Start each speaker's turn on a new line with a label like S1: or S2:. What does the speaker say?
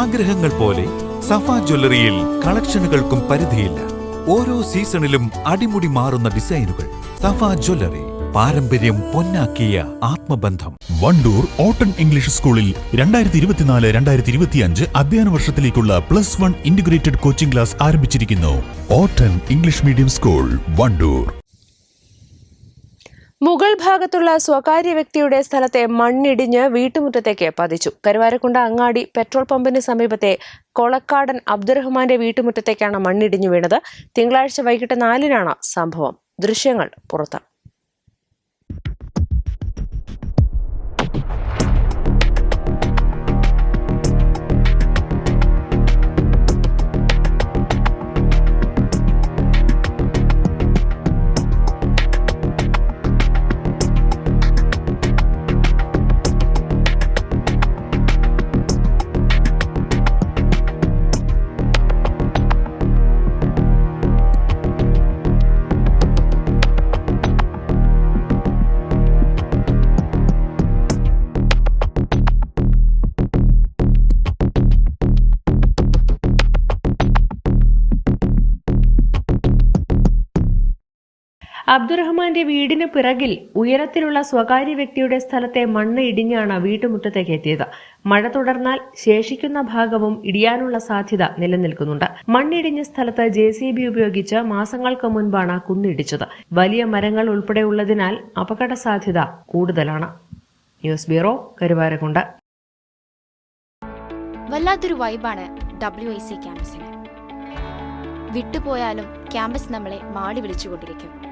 S1: ആഗ്രഹങ്ങൾ പോലെ സഫ ജ്വല്ലറിയിൽ കളക്ഷനുകൾക്കും പരിധിയില്ല. ഓരോ സീസണിലും അടിമുടി മാറുന്ന ഡിസൈനുകൾ. സഫ ജ്വല്ലറി പാരമ്പര്യം പൊന്നാക്കിയ ആത്മബന്ധം.
S2: വണ്ടൂർ ഓട്ടൺ ഇംഗ്ലീഷ് സ്കൂളിൽ രണ്ടായിരത്തി ഇരുപത്തിനാല് രണ്ടായിരത്തി ഇരുപത്തിയഞ്ച് അധ്യയന വർഷത്തിലേക്കുള്ള plus one integrated coaching class ആരംഭിച്ചിരിക്കുന്നു. ഓട്ടൺ ഇംഗ്ലീഷ് മീഡിയം സ്കൂൾ വണ്ടൂർ.
S3: മുകൾ ഭാഗത്തുള്ള സ്വകാര്യ വ്യക്തിയുടെ സ്ഥലത്തെ മണ്ണിടിഞ്ഞ് വീട്ടുമുറ്റത്തേക്ക് പതിച്ചു. കരുവാരക്കുണ്ട അങ്ങാടി പെട്രോൾ പമ്പിന് സമീപത്തെ കൊളക്കാടൻ അബ്ദുറഹ്മാന്റെ വീട്ടുമുറ്റത്തേക്കാണ് മണ്ണിടിഞ്ഞു വീണത്. തിങ്കളാഴ്ച വൈകിട്ട് നാലിനാണ് സംഭവം. ദൃശ്യങ്ങൾ പുറത്ത്. അബ്ദുറഹ്മാന്റെ വീടിന് പിറകിൽ ഉയരത്തിലുള്ള സ്വകാര്യ വ്യക്തിയുടെ സ്ഥലത്തെ മണ്ണ് ഇടിഞ്ഞാണ് വീട്ടുമുറ്റത്തേക്ക് എത്തിയത്. മഴ തുടർന്നാൽ ശേഷിക്കുന്ന ഭാഗവും ഇടിയാനുള്ള സാധ്യത നിലനിൽക്കുന്നുണ്ട്. മണ്ണിടിഞ്ഞ സ്ഥലത്ത് ജെ സി ബി ഉപയോഗിച്ച് മാസങ്ങൾക്ക് മുൻപാണ് കുന്നിടിച്ചത്. വലിയ മരങ്ങൾ ഉൾപ്പെടെയുള്ളതിനാൽ അപകട സാധ്യത കൂടുതലാണ്. ന്യൂസ് ബ്യൂറോ കരുവാരക്കുണ്ട്
S4: വല്ലാത്തൊരു വൈബാണ് ഡബ്ല്യു ഐ സി ക്യാമ്പസിന്. വിട്ടുപോയാലും ക്യാമ്പസ് നമ്മളെ മാടി വിളിച്ചുകൊണ്ടിരിക്കും.